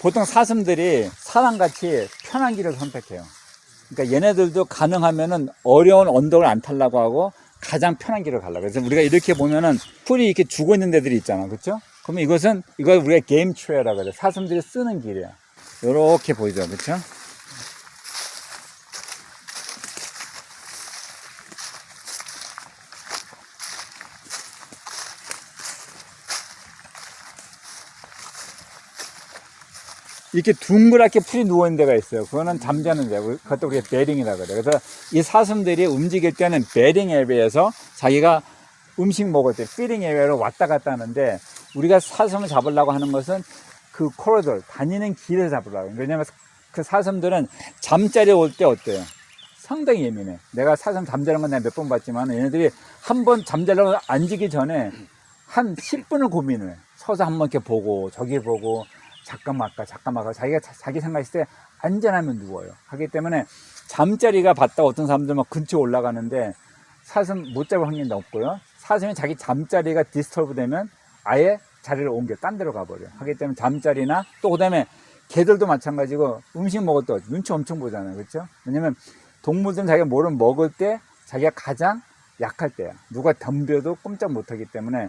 보통 사슴들이 사람같이 편한 길을 선택해요. 그러니까 얘네들도 가능하면은 어려운 언덕을 안 타려고 하고 가장 편한 길을 가려고. 그래서 우리가 이렇게 보면은 풀이 이렇게 죽어 있는 데들이 있잖아. 그렇죠? 그러면 이것은 이걸 우리가 게임 트레라고 그래. 사슴들이 쓰는 길이야. 요렇게 보이죠. 그렇죠? 이렇게 둥그랗게 풀이 누워있는 데가 있어요. 그거는 잠자는 데, 그것도 우리가 베링이라고 그래요. 그래서 이 사슴들이 움직일 때는 베링 에리에서 자기가 음식 먹을 때 피링 에리어로 왔다 갔다 하는데 우리가 사슴을 잡으려고 하는 것은 그 코리돌, 다니는 길을 잡으려고 해요. 왜냐면 그 사슴들은 잠자리 올 때 어때요? 상당히 예민해. 내가 사슴 잠자는 건 내가 몇 번 봤지만 얘네들이 한 번 잠자려고 앉기 전에 한 10분을 고민을 해. 서서 한 번 이렇게 보고 저기 보고 잠깐만 할까 잠깐만 할까 자기가 자- 자기 생각했을 때 안전하면 누워요. 하기 때문에 잠자리가 봤다 어떤 사람들은 막 근처 올라가는데 사슴 못 잡을 확률이 없고요. 사슴이 자기 잠자리가 디스터브 되면 아예 자리를 옮겨 딴 데로 가버려. 하기 때문에 잠자리나 또 그다음에 개들도 마찬가지고 음식 먹을 때 눈치 엄청 보잖아요. 그렇죠? 왜냐면 동물들은 자기가 뭐를 먹을 때 자기가 가장 약할 때야. 누가 덤벼도 꼼짝 못하기 때문에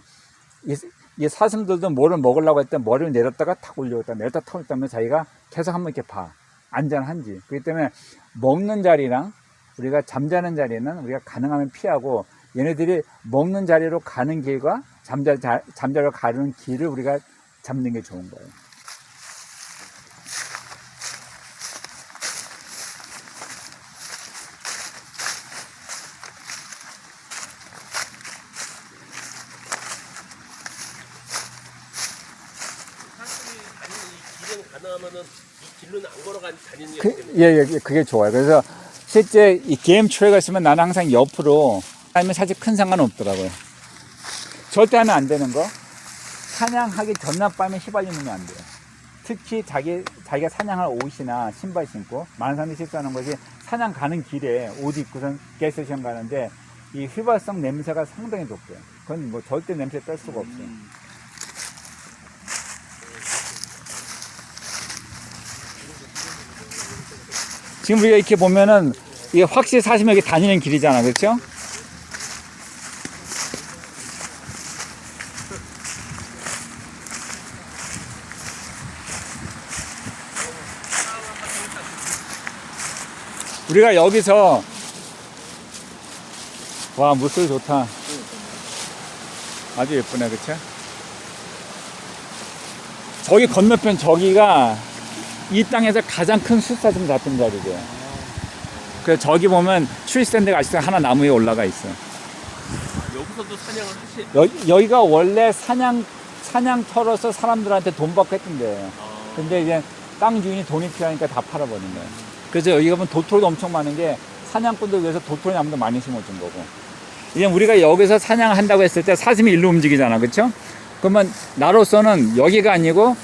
이, 이 사슴들도 뭐를 먹으려고 할때 머리를 내렸다가 탁 올려갔다 내렸다 탁 올렸다면 자기가 계속 한번 이렇게 봐. 안전한지. 그렇기 때문에 먹는 자리랑 우리가 잠자는 자리는 우리가 가능하면 피하고 얘네들이 먹는 자리로 가는 길과 잠자, 자, 잠자리로 가는 길을 우리가 잡는 게 좋은 거예요. 사람들이 다니는 이 길은 가능하면은 이 길로는 안 걸어가 다니는 게 그, 좋겠네. 예, 예, 그게 좋아요. 그래서 실제 이 게임 트레가 있으면 나는 항상 옆으로 아니면 사실 큰 상관은 없더라고요. 절대 하면 안 되는 거. 사냥하기 전날 밤에 휘발리면 안 돼요. 특히 자기, 자기가 사냥할 옷이나 신발 신고, 많은 사람들이 실수하는 것이 사냥 가는 길에 옷 입고선 게스트션 가는데 이 휘발성 냄새가 상당히 돋고요. 그건 뭐 절대 냄새 뺄 수가 없어요. 지금 우리가 이렇게 보면은 이게 확실히 사시면 여기 다니는 길이잖아. 그렇죠? 우리가 여기서 와 물소리 좋다. 아주 예쁘네, 그쵸? 저기 건너편 저기가 이 땅에서 가장 큰 숫사슴 잡힌 자리죠. 그래서 저기 보면 트리스탠드가 아직도 하나 나무 위에 올라가 있어. 여기서도 사냥을 하시. 여, 여기가 원래 사냥 사냥터로서 사람들한테 돈 받고 했던데. 아, 근데 이제 땅 주인이 돈이 필요하니까 다 팔아버린 거예요. 그래서 여기 가면 도토리도 엄청 많은 게 사냥꾼들 위해서 도토리 나무도 많이 심어준 거고. 이제 우리가 여기서 사냥한다고 했을 때 사슴이 일로 움직이잖아. 그쵸? 그러면 나로서는 여기가 아니고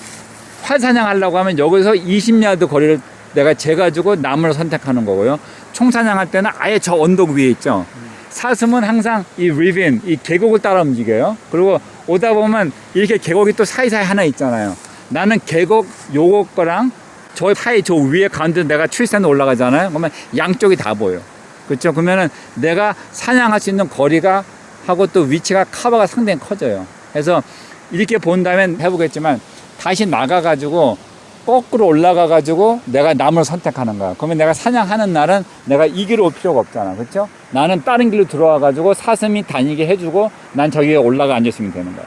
활사냥하려고 하면 여기서 20야드 거리를 내가 재가지고 나무를 선택하는 거고요. 총사냥할 때는 아예 저 언덕 위에 있죠. 사슴은 항상 이 리빈, 이 계곡을 따라 움직여요. 그리고 오다 보면 이렇게 계곡이 또 사이사이 하나 있잖아요. 나는 계곡 요거 거랑 저 사이 저 위에 가운데 내가 트리스탠드 올라가잖아요. 그러면 양쪽이 다 보여. 그렇죠? 그러면은 내가 사냥할 수 있는 거리가 하고 또 위치가 커버가 상당히 커져요. 그래서 이렇게 본 다음에 해보겠지만 다시 나가가지고 거꾸로 올라가가지고 내가 나무를 선택하는 거야. 그러면 내가 사냥하는 날은 내가 이 길로 올 필요가 없잖아. 그렇죠? 나는 다른 길로 들어와가지고 사슴이 다니게 해주고 난 저기에 올라가 앉았으면 되는 거야.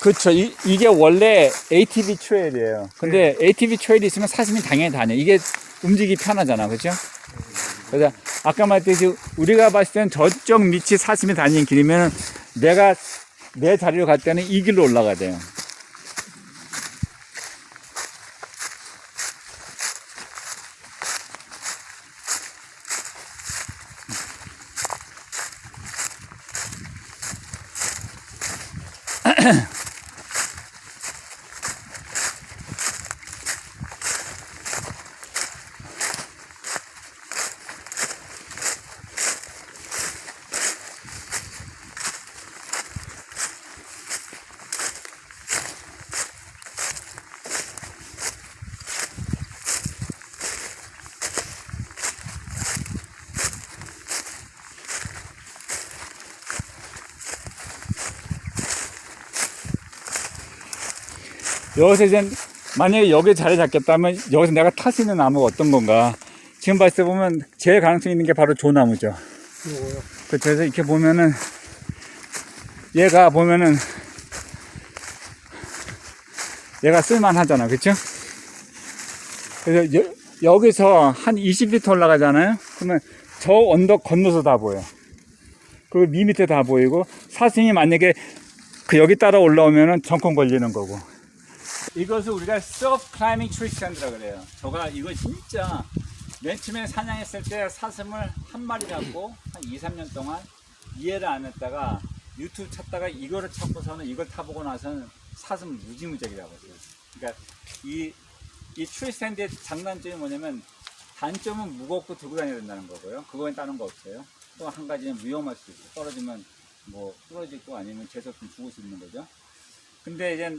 그렇죠. 이, 이게 원래 ATV 트레일이에요. 근데 ATV 트레일이 있으면 사슴이 당연히 다녀. 이게 움직이기 편하잖아. 그렇죠? 그래서 아까 말했듯이 우리가 봤을 때는 저쪽 밑이 사슴이 다니는 길이면 내가 내 자리로 갈 때는 이 길로 올라가야 돼요. 여기서 이제 만약에 여기 자리 잡겠다면 여기서 내가 탈 수 있는 나무가 어떤 건가? 지금 봤을 때 보면 제일 가능성 있는 게 바로 조나무죠. 요거요. 그- 그래서 이렇게 보면은 얘가 보면은 얘가 쓸만하잖아, 그렇죠? 그래서 여, 여기서 한 20m 올라가잖아요. 그러면 저 언덕 건너서 다 보여. 그리고 미 밑에 다 보이고 사슴이 만약에 그 여기 따라 올라오면은 정권 걸리는 거고. 이것을 우리가 climbing tree stand라 그래요. 저가 이거 진짜 맨 처음에 사냥했을 때 사슴을 한 마리 잡고 한 2, 3년 동안 이해를 안 했다가 유튜브 찾다가 이거를 찾고서는 이걸 타보고 나서는 사슴 무지무지하게 잡았어요. 그러니까 이, 이 트리 스탠드의 장단점이 뭐냐면 단점은 무겁고 들고 다녀야 된다는 거고요. 그거엔 다른 거 없어요. 또 한 가지는 위험할 수 있고 떨어지면 뭐 부러지고 아니면 재석좀 죽을 수 있는 거죠. 근데 이제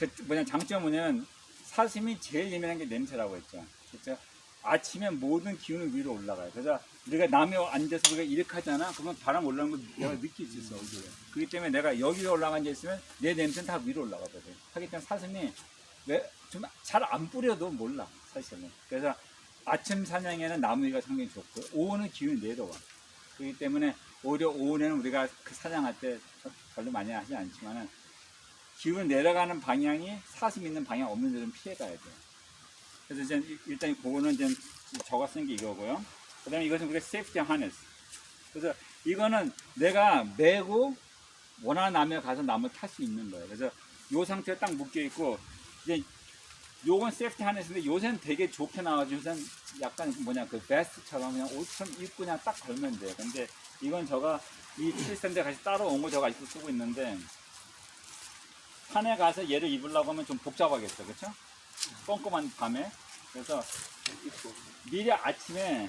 그 뭐냐 장점은 사슴이 제일 예민한 게 냄새라고 했죠. 그렇죠? 아침에 모든 기운이 위로 올라가요. 그래서 우리가 남에 앉아서 우리가 이렇게 하잖아. 그러면 바람 올라오는 걸 내가 느낄 수 있어. 얼굴에. 그렇기 때문에 내가 여기 올라가 앉아 있으면 내 냄새는 다 위로 올라가거든. 하기 때문에 사슴이 왜 좀 잘 안 뿌려도 몰라 사실은. 그래서 아침 사냥에는 나무 위가 상당히 좋고 오후는 기운이 내려와. 그렇기 때문에 오히려 오후에는 우리가 그 사냥할 때 별로 많이 하지 않지만은 기운 내려가는 방향이 사슴 있는 방향 없는 데는 피해 가야 돼요. 그래서 이제 이- 일단 그거는 이제 저가 쓴 게 이거고요. 그 다음에 이것은 우리가 세이프티 하네스. 그래서 이거는 내가 메고 원하는 나무에 가서 나무를 탈 수 있는 거예요. 그래서 요 상태에 딱 묶여 있고 이제 요건 세이프티 하네스인데 요새는 되게 좋게 나와가지고 요새는 약간 뭐냐 그 베스트처럼 그냥 옷처럼 입고 그냥 딱 걸면 돼요. 근데 이건 저가 이 트리스탠드 같이 따로 온 거 저가 아직도 쓰고 있는데 산에 가서 얘를 입으려고 하면 좀 복잡하겠어, 그렇죠? 꼼꼼한 밤에. 그래서 미리 아침에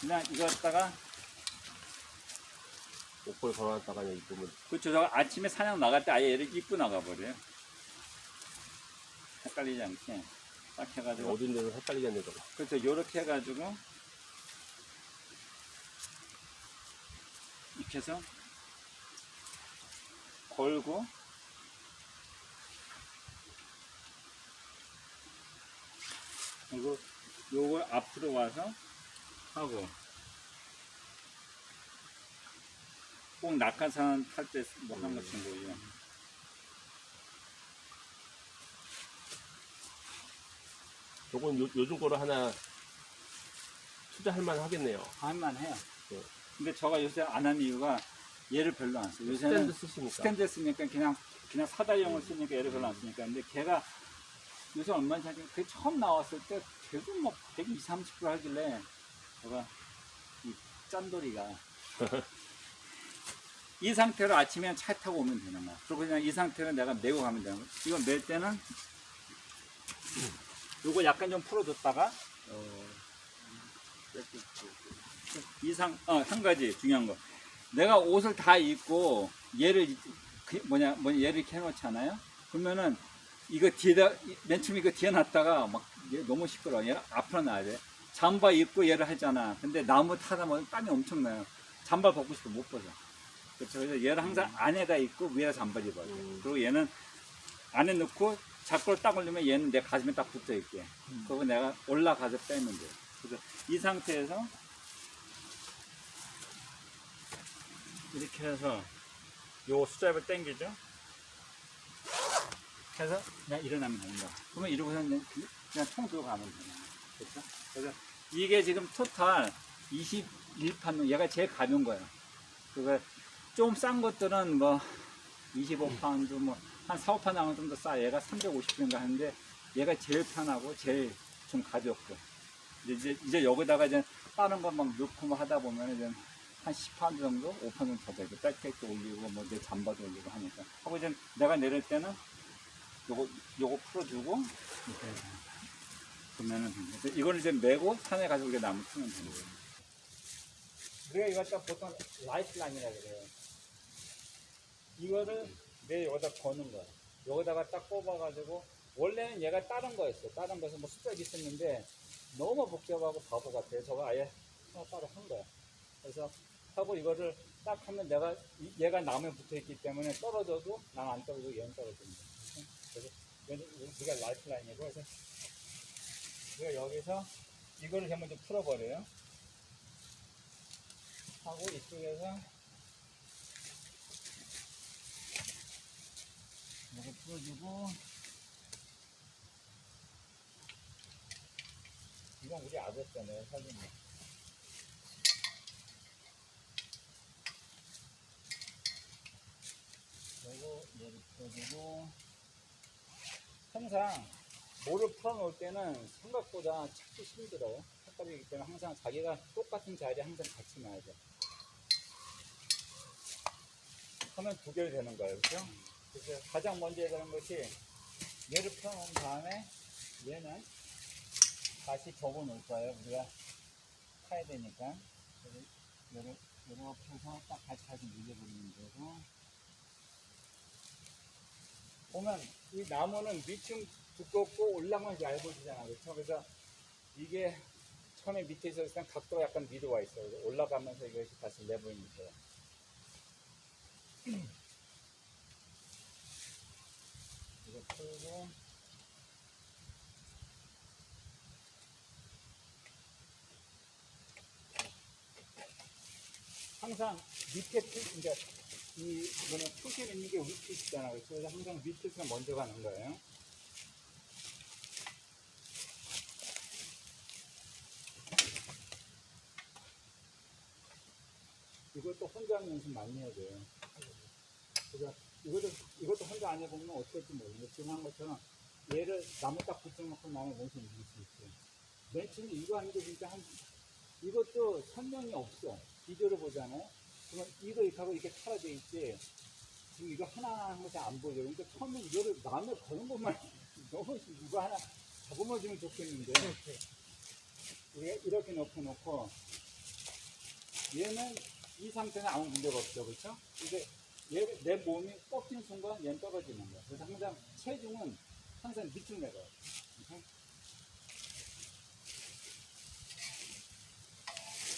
그냥 이거 갖다가 옷걸 걸어놨다가 그냥 입으면 그렇죠. 저 아침에 사냥 나갈 때 아예 얘를 입고 나가버려요. 헷갈리지 않게 딱 해가지고 어딘 데는 헷갈리게 하는 거. 그렇죠. 요렇게 해가지고 이렇게 해서 걸고 그리고 요걸 앞으로 와서 하고 꼭 낙하산 탈 때 뭐 하는 것 친구예요. 요건 요, 요즘 거로 하나 투자할 만 하겠네요. 할만해요. 네. 근데 제가 요새 안 하는 이유가 얘를 별로 안 써요. 요새는 스탠드 쓰시니까. 스탠드 쓰니까 그냥 그냥 사다용을 쓰니까 얘를 별로 안 쓰니까 근데 걔가 요새 얼마 전에 그 처음 나왔을 때 계속 막 120, 30% 하길래 제가 이 짠돌이가 이 상태로 아침에 차 타고 오면 되는 거야. 그리고 그냥 이 상태로 내가 메고 가면 되는 거야. 이거 멜 때는 요거 약간 좀 풀어줬다가 어, 이상 어 한 가지 중요한 거 내가 옷을 다 입고 얘를 그 뭐냐 뭐냐 얘를 이렇게 해놓잖아요 그러면은 이거 뒤에다 맨 처음에 이거 뒤에 놨다가 막얘 너무 시끄러워. 얘 앞으로 놔야 돼. 잠바 입고 얘를 하잖아. 근데 나무 타다 보면 땀이 엄청나요. 잠바 벗고 싶어 못 벗어. 그렇죠. 그래서 얘를 항상 안에다 입고 위에다 잠바 입어야 돼. 음. 그리고 얘는 안에 넣고 자꾸를 딱 올리면 얘는 내 가슴에 딱 붙어 있게. 그리고 내가 올라가서 빼면 돼. 그래서 이 상태에서 이렇게 해서 요 수잡을 당기죠. 해서 그냥 일어나면 됩니다. 그러면 이러고서 그냥, 그냥 총 들고 가면 돼요. 그렇죠? 그래서 이게 지금 토탈 21판명, 얘가 제일 가벼운 거예요. 그거 좀 싼 것들은 뭐 25파운드 뭐한 4, 5판 나오면 좀 더 싸. 얘가 350인가 하는데 얘가 제일 편하고 제일 좀 가볍고. 이제, 이제 여기다가 이제 다른 거 막 넣고 뭐 하다 보면 이제 한 10파운드 정도, 5파운드 더 되고, 백팩도 올리고, 뭐, 내 잠바도 올리고 하니까. 하고 이제 내가 내릴 때는 요거, 요거 풀어주고, 이렇게. 그러면은, 됩니다. 이거를 이제 메고 산에 가서 우리가 나무 트면 되는 거예요. 우리가 이거 갖다 보통 라이프라인이라 그래요. 이거를 내 여기다 거는 거야. 여기다가 딱 뽑아가지고, 원래는 얘가 다른 거였어. 다른 거에서 뭐 숫자가 있었는데, 너무 복잡하고 바보 같아요. 저거 아예 하나 따로 한 거야. 그래서 하고 이거를 딱 하면 내가 이- 얘가 나무에 붙어 있기 때문에 떨어져도 난 안 떨어지고 얘는 떨어진다. 여기가 라이프라인이고 그래서 우리가 여기서 이거를 한번 좀 풀어버려요. 하고 이쪽에서 이거 풀어주고 이건 우리 아버지잖아요 사진이. 그리고 얘를 풀어주고 항상 뭐를 풀어놓을 때는 생각보다 찾기 힘들어요. 착각이기 때문에 항상 자기가 똑같은 자리에 항상 같이 놔야 돼. 하면 두 개를 되는 거예요. 그죠? 그래서 가장 먼저 해야 되는 것이 얘를 풀어놓은 다음에 얘는 다시 접어 놓을 거예요. 우리가 파야 되니까. 얘를 이렇게 해서 딱 같이 다시 밀려버리면 되고. 보면 이 나무는 밑은 두껍고 올라가면 얇아지잖아. 그렇죠? 그래서 이게 처음에 밑에 있었을 땐 각도가 약간 위로 와 있어요. 올라가면서 이것이 다시 거예요. 이거 풀고 항상 밑에 풀, 그러니까 이, 이거는 푸시는 있는 게 위pit이잖아. 그래서 항상 위pit을 먼저 가는 거예요. 이것도 혼자 하는 연습 많이 해야 돼요. 그래서 이것도, 이것도 혼자 안 해보면 될지 모르겠는데 지금 한 것처럼 얘를 나무 딱 붙여놓고 나무 몸소 이길 수 있어요. 맨 처음에 이거 하는 게 진짜 한, 이것도 설명이 없어. 비교를 보잖아요. 그러면 이거 이렇게 하고 이렇게 탈화돼 있지. 지금 이거 하나하나 한 것이 안 보여요. 그러니까 처음에 이거를 남에 거는 것만 너무 이거 하나 주면 좋겠는데. 우리가 이렇게 놓고 놓고 얘는 이 상태는 아무 문제가 없죠. 그렇죠? 이게 얘, 내 몸이 꺾이는 순간 얘는 떨어지는 거야. 그래서 항상 체중은 항상 밑으로 내려요.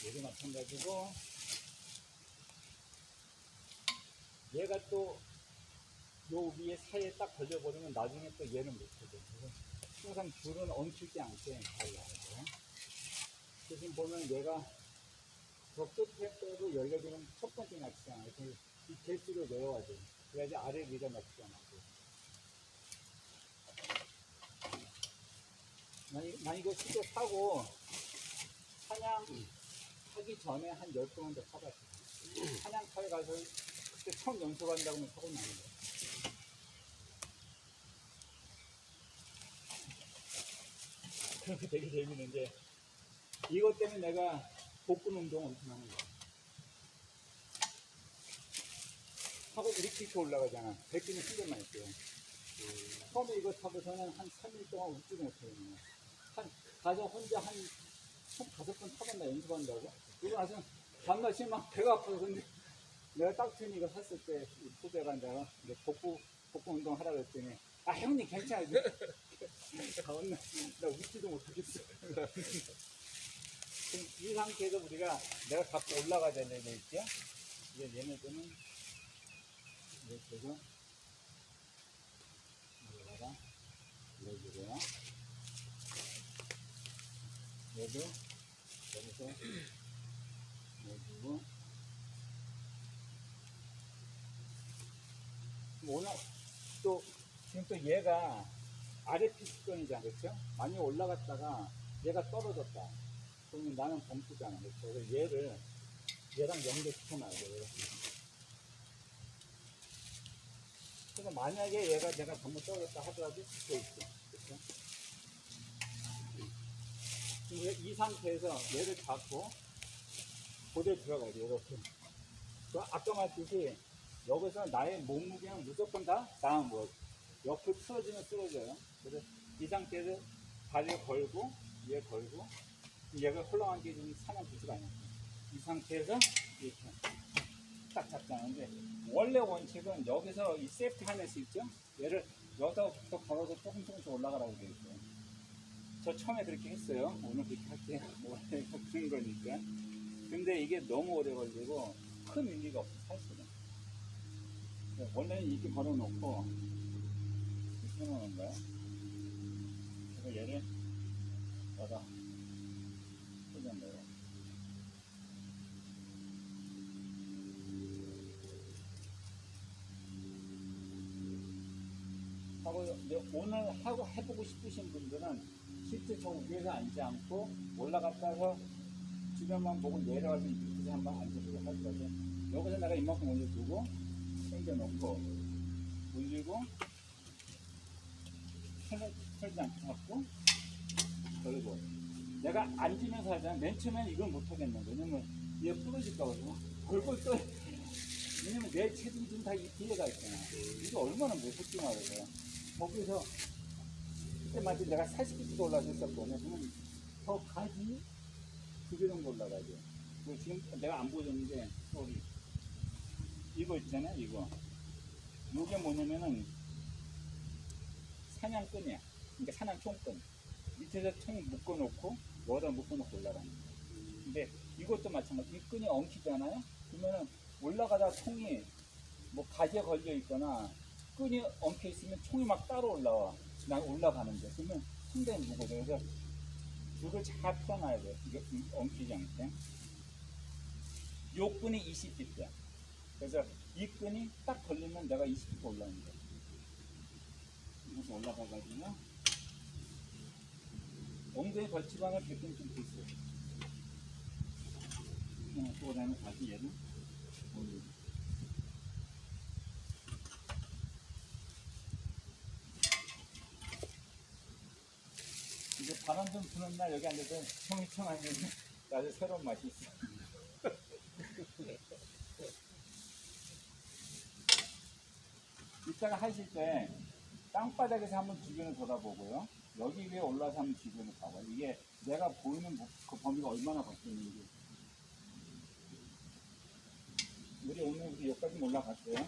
얘도 마찬가지고 얘가 또 요 위에 사이에 딱 걸려버리면 나중에 또 얘는 못하죠. 그래서 항상 줄은 엉키지 않게 잘 나와야 돼요. 지금 보면 얘가 저 끝에 빼고 여기가 지금 첫 번째 낚시잖아요. 이 개수를 내려야 돼. 그래야지 아래 위가 낚시가 나고. 난, 난 이거 실제 사고 사냥 하기 전에 한 10번은 더 사봤어. 사냥터에 가서 그때 처음 연습한다고 하면 사고 나는 거야. 그렇게 되게 재밌는데 이것 때문에 내가 복근 운동 엄청 하는 거야. 하고 이렇게 올라가잖아. 백기는 힘들만 했어요. 처음에 이거 타고서는 한 3일 동안 웃지도 못해요. 한, 가서 혼자 한, 한 다섯 번 타봤나 연습한다고? 그러고 나서 밤낮이 막 배가 아파서 근데 내가 딱트니 이거 샀을 때 후배 간다가 이제 복부, 복부 운동 하라 그랬더니 아 형님 괜찮아요. 다음날 나 웃지도 못하겠어. 이 상태에서 우리가 내가 갖고 올라가야 되는 애 있죠? 이제 얘네들은 이렇게 해서 여기다가 넣어주고요. 얘도 여기서 넣어주고 오늘 또 지금 또 얘가 아래 피스권이잖아 그렇죠? 많이 올라갔다가 얘가 떨어졌다 그러면 나는 범수잖아 그렇죠? 그래서 얘를 얘랑 연결시켜놔야 돼요. 그래서 만약에 얘가 내가 잘못 떨어졌다 하더라도 붙어 있어 그렇죠? 이 상태에서 얘를 잡고 고대 들어가야 돼 이렇게 그 아까 말했듯이 여기서 나의 몸무게는 무조건 다 다음 뭐 옆을 틀어지면 쓰러져요. 그래서 이 상태에서 다리를 걸고 얘 걸고 얘가 홀랑한 게좀 사냥 부지가 아니야. 이 상태에서 이렇게 딱 잡자는데 원래 원칙은 여기서 이 세프티 하네스 있죠? 얘를 여기서부터 걸어서 조금 조금씩 올라가라고 되어 있어요. 저 처음에 그렇게 했어요. 오늘 그렇게 할게요. 원래 그런 거니까. 근데 이게 너무 오래 걸리고 큰 의미가 없어 사실은. 원래는 이렇게 걸어놓고 이렇게 해놓는 거야. 그래서 얘를 꽂은 거예요. 하고 오늘 하고 해보고 싶으신 분들은 실제 저 위에서 앉지 않고 올라갔다가 주변만 보고 내려와서 밑에서 한번 할 거죠. 여기서 내가 이만큼 올려두고 당겨놓고 올리고 털- 털지 않고 잡고 그리고 내가 앉으면서 하잖아. 맨 처음엔 이걸 못하겠는 거야. 왜냐면 얘 부러질까 봐. 벌벌 떠. 왜냐면 내 체중이 지금 다 이 뒤에 가 있잖아. 이게 얼마나 무섭게 말이야. 거기서 그때 마치 내가 40kg 올라갔었거든요. 그러면 더 가지 두 개 정도 올라가죠. 그 지금 내가 안 보여줬는데 저기 이거 있잖아요. 이거. 이게 뭐냐면은 사냥끈이야. 그러니까 사냥 총끈. 밑에서 총 묶어놓고 뭐다 묶어놓고 올라가는 거야. 근데 이것도 마찬가지. 이 끈이 엉키잖아요. 그러면은 올라가다 총이 뭐 가지에 걸려 있거나 끈이 엉켜 있으면 총이 막 따로 올라와. 난 올라가는데. 그러면 상당히 무거워요. 그래서 줄을 잘 풀어놔야 돼. 이게 엉키지 않게. 요 끈이 20빗대야. 그래서 이 끈이 딱 걸리면 내가 20빗 올라오는 거야. 이렇게 올라가가지고 엉덩이 걸치방을 백점 좀 보세요. 어, 또 그다음에 다시 얘를 올리고. 이제 바람 좀 부는 날 여기 앉아서 청이 청 하면 아주 새로운 맛이 있어. 이따가 하실 때 땅바닥에서 한번 주변을 돌아보고요. 여기 위에 올라서 한번 주변을 봐봐요. 이게 내가 보이는 부- 그 범위가 얼마나 바뀌는지. 우리 오늘 우리 여기까지 올라갔어요.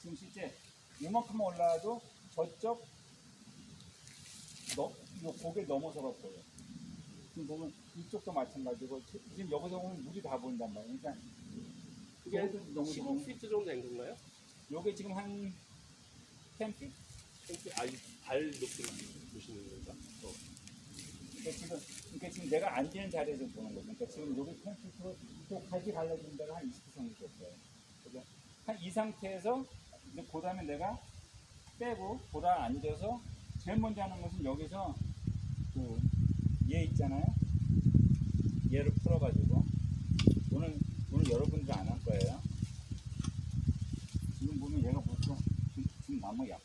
지금 실제 이만큼 올라와도 저쪽 너, 요 고개 넘어서 갔어요. 지금 보면 이쪽도 마찬가지고 지- 지금 여기서 보면 물이 다 보인단 말이에요. 그러니까 그게 여기도 너무 15피트 정도 된 건가요? 요게 지금 한 10피? 아발 높이를 보시는 건가? 어. 그러니까 지금, 그러니까 지금 내가 앉는 자리에서 보는 거죠. 그러니까 지금 여기 10피로 또 갈기 갈라지는 데가 한 20피 정도 됐어요. 그죠? 한이 상태에서 이제 그 다음에 내가 빼고 보다 앉아서 제일 먼저 하는 것은 여기서 그 얘 있잖아요. 얘를 풀어가지고 오늘 오늘 여러분들 안 할 거예요. 지금 보면 얘가 벌써 지금, 지금 나무 약.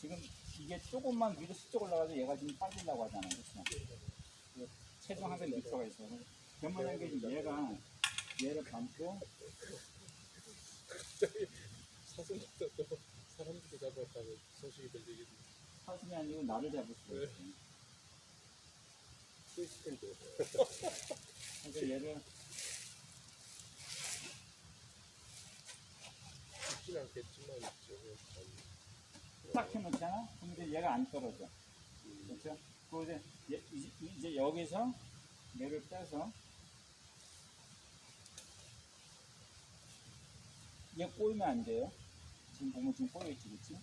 지금 이게 조금만 위로 슬쩍 올라가서 얘가 지금 빠지려고 하잖아요. 그렇죠? 그 체중 한 100m가 있어서 변모한 게 얘가 얘를 감고 또 사람들이 잡았다고 소식이 들리긴 사슴이 아니고 나를 잡을 수가 있어요. 트위스텐드 그래서 얘를 않겠지만 저거 참딱 해놓잖아? 그럼 이제 얘가 안 떨어져. 그렇죠? 그 이제, 얘- 이제, 이제 여기서 얘를 빼서 얘 꼬이면 안 돼요. 지금 보면 지금 꼬여있지, 그치?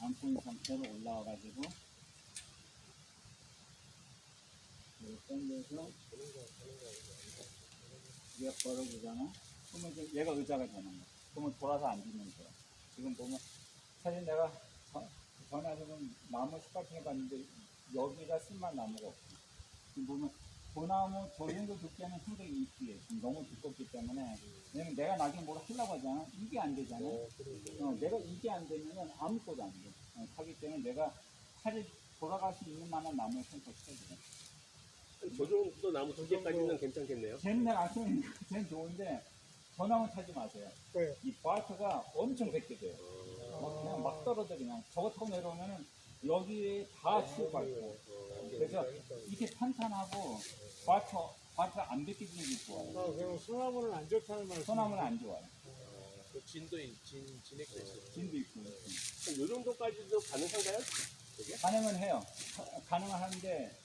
안 꼬인 상태로 올라와가지고 얘를 당겨서 얘가 벌어지잖아. 그러면 얘가 의자가 되는 거야. 그러면 돌아서 앉으면 돼. 지금 보면 사실 내가 전- 전화에서는 나무 스카핑 해봤는데 여기가 쓸만 나무가 없어. 지금 보면 소나무 저 정도 두께는 상당히 이쁘게 지금 너무 두껍기 때문에 왜냐면 내가 나중에 뭘 하려고 하잖아. 이게 안 되잖아. 어, 내가 이게 안 되면은 아무것도 안 돼. 어, 하기 때문에 내가 팔이 돌아갈 수 있는 만한 나무를 선택해야 돼. 저 정도 나무 두 개까지는 괜찮겠네요. 쟤는 내가 안 쓰는 쟤는 좋은데 저 나무 타지 마세요. 왜요? 이 바트가 엄청 벗겨져요. 막 그냥 막 떨어져 그냥 저거 타고 내려오면은 여기에 다 치고 밟고 그래서 이게 탄탄하고 바트 바트가 안 벗겨지는 게 좋아요. 아, 그럼 소나무는 안 좋다는 말씀. 소나무는 안 좋아요. 그 진도 있- 진 진액도 있어요. 진도 있고 이 정도까지도 가능한가요? 가능은 해요. 가- 가능은 하는데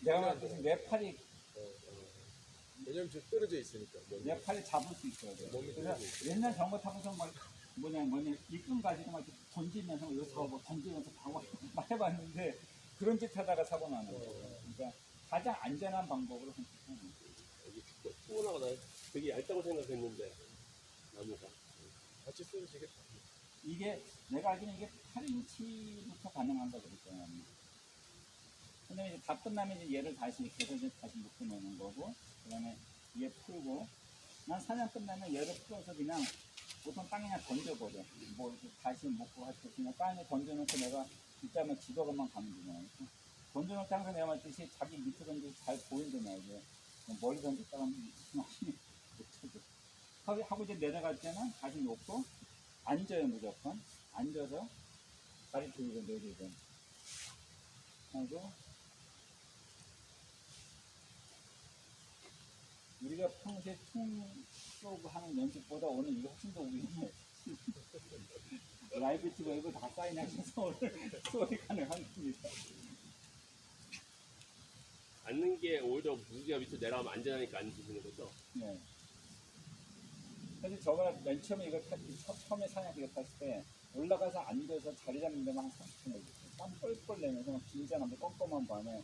내가 봤을 때내 팔이 왜냐면 좀 떨어져 있으니까. 몸이. 내 팔에 잡을 수 있어야 돼. 몸이 그래서 떨어져. 옛날 저거 타고서 막 뭐냐 뭐냐 이끈 가지고 막 이렇게 던지면서 저거 뭐 던지면서 방어 막 해봤는데 그런 짓 하다가 사고 나는 거예요. 그러니까 가장 안전한 방법으로 선택하는 거예요. 여기 튀어나가다 되게 얇다고 생각했는데 나무가 같이 쓰러지겠다. 이게 내가 알기로는 이게 8인치부터 가능한다 그랬잖아요. 근데 이제 다 끝나면 이제 얘를 다시 이렇게 해서 다시 묶어내는 거고, 그 다음에 얘 풀고, 난 사냥 끝나면 얘를 풀어서 그냥 보통 땅에 그냥 던져버려. 뭐 이렇게 다시 묶고 할때 그냥 땅에 던져놓고 내가 이따만 집어가만 가면 되잖아요. 던져놓고 항상 내가 말했듯이 자기 밑에 던져 잘 보인다냐, 이게. 멀리 던졌다가 하면 하고 이제 내려갈 때는 다시 놓고, 앉아요 무조건 앉아서 다리 들고 내리고 하고 우리가 평소에 퉁 쏘고 하는 연습보다 오늘 이거 훨씬 더 우리 라이브 찍어 이거 다 사인하셔서 오늘 수업이 가능한 겁니다 앉는 게 오히려 무기가 밑으로 내려가면 안전하니까 앉으시는 거죠? 네. 사실 저가 맨 처음에 이거 탔, 처- 처음에 사냥 이거 탔을 때 올라가서 앉아서 자리 잡는 데만 한 30분 걸렸어요. 땀 뻘뻘 내면서 막 긴장하면서 껌껌한 밤에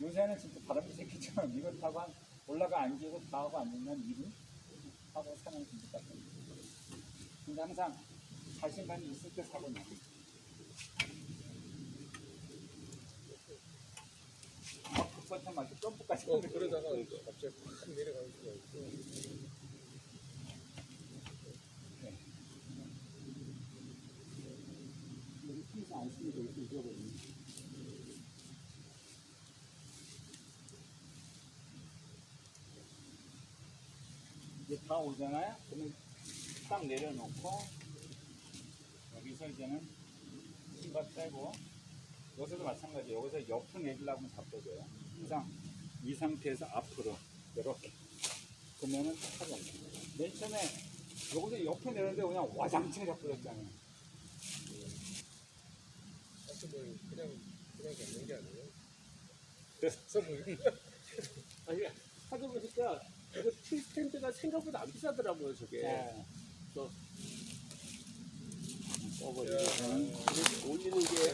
요새는 진짜 바람이 새끼처럼 이거 타고 한 올라가 앉고 다 하고 앉으면 2분 하고 진짜 딱 됩니다. 근데 항상 자신감이 있을 때 사고 나요. 막 이렇게 점프까지 어. 그러다가 갑자기 확 내려가는 수가 있고. 여기 피서 안 쓰니까 이렇게 잊어버리네. 이제 다 오잖아요? 그러면 딱 내려놓고, 여기서 이제는 신발 빼고, 여기서도 마찬가지예요. 여기서 옆으로 내리려고 하면 잡혀져요. 항상 이 상태에서 앞으로, 이렇게. 그러면은 딱 하잖아요. 맨 처음에 여기서 옆으로 내렸는데 그냥 와장창 잡혀졌잖아요. 뭐 그냥 그냥 잡는 게 아니에요. 그래서. 아니 하다 보니까 이거 티 스탠드가 생각보다 안 비싸더라고요 저게 네. 떠버리고 올리는 게